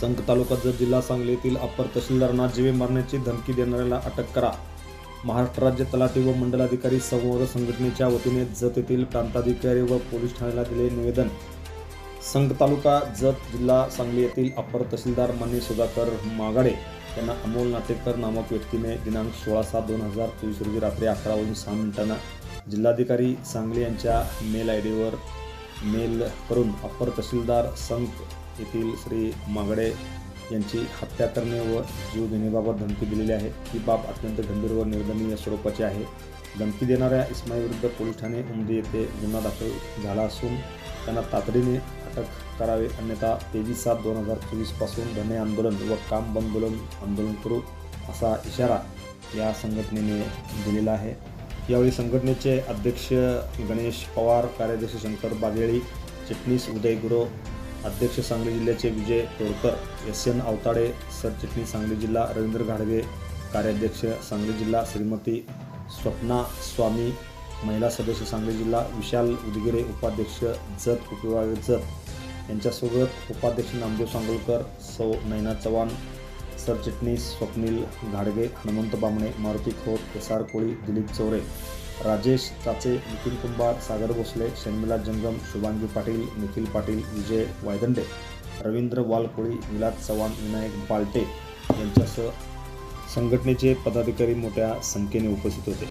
संक तालुका जत जिल्हा सांगली येथील अप्पर तहसीलदारांना जीवे मारण्याची धमकी देणाऱ्याला अटक करा. महाराष्ट्र राज्य तलाठी व मंडलाधिकारी संवर्ध संघटनेच्या वतीने जत येथील प्रांताधिकारी व पोलीस ठाण्याला दिले निवेदन. संघ तालुका जत जिल्हा सांगली येथील अप्पर तहसीलदार मान्य सुधाकर मागाडे यांना अमोल नाटेकर नामक व्यक्तीने दिनांक सोळा सात दोन हजार चोवीस रोजी रात्री अकरा वाजून सहा मिनिटांना जिल्हाधिकारी सांगली यांच्या मेल आय डीवर मेल करून अप्पर तहसीलदार संत येथील श्री मागडे यांची हत्या करणे व जीव देण्याबाबत धमकी दिलेली आहे. ही बाब अत्यंत गंभीर व निर्दनीय स्वरूपाची आहे. धमकी देणाऱ्या इस्माईलविरुद्ध पोलीस ठाणे उमदी येथे गुन्हा दाखल झाला असून त्यांना तातडीने अटक करावे अन्यथा तेवीस सात दोन हजार चोवीसपासून धने आंदोलन व काम बंद आंदोलन करू असा इशारा या संघटनेने दिलेला आहे. यावेळी संघटनेचे अध्यक्ष गणेश पवार कार्याध्यक्ष शंकर बागेळी चिटणीस उदय गुरव अध्यक्ष सांगली जिल्ह्याचे विजय तोडकर एस एन अवताडे सरचिटणीस सांगली जिल्हा रवींद्र घाडगे कार्याध्यक्ष सांगली जिल्हा श्रीमती स्वप्ना स्वामी महिला सदस्य सांगली जिल्हा विशाल उदगिरे उपाध्यक्ष जत उपविभाग जत. यांच्यासोबत उपाध्यक्ष नामदेव सांगोलकर सौ नैना चव्हाण सरचिटणीस स्वप्नील घाडगे हनुमंत बामणे मारुती खोत एस आर कोळी दिलीप चौरे. राजेश चाचे नितीन कुंभार सागर भोसले शर्मिला जंगम शुभांगी पाटील निखिल पाटील विजय वायदंडे रवींद्र वालकोळी विलास चव्हाण विनायक बालटे यांच्यासह संघटनेचे पदाधिकारी मोठ्या संख्येने उपस्थित होते.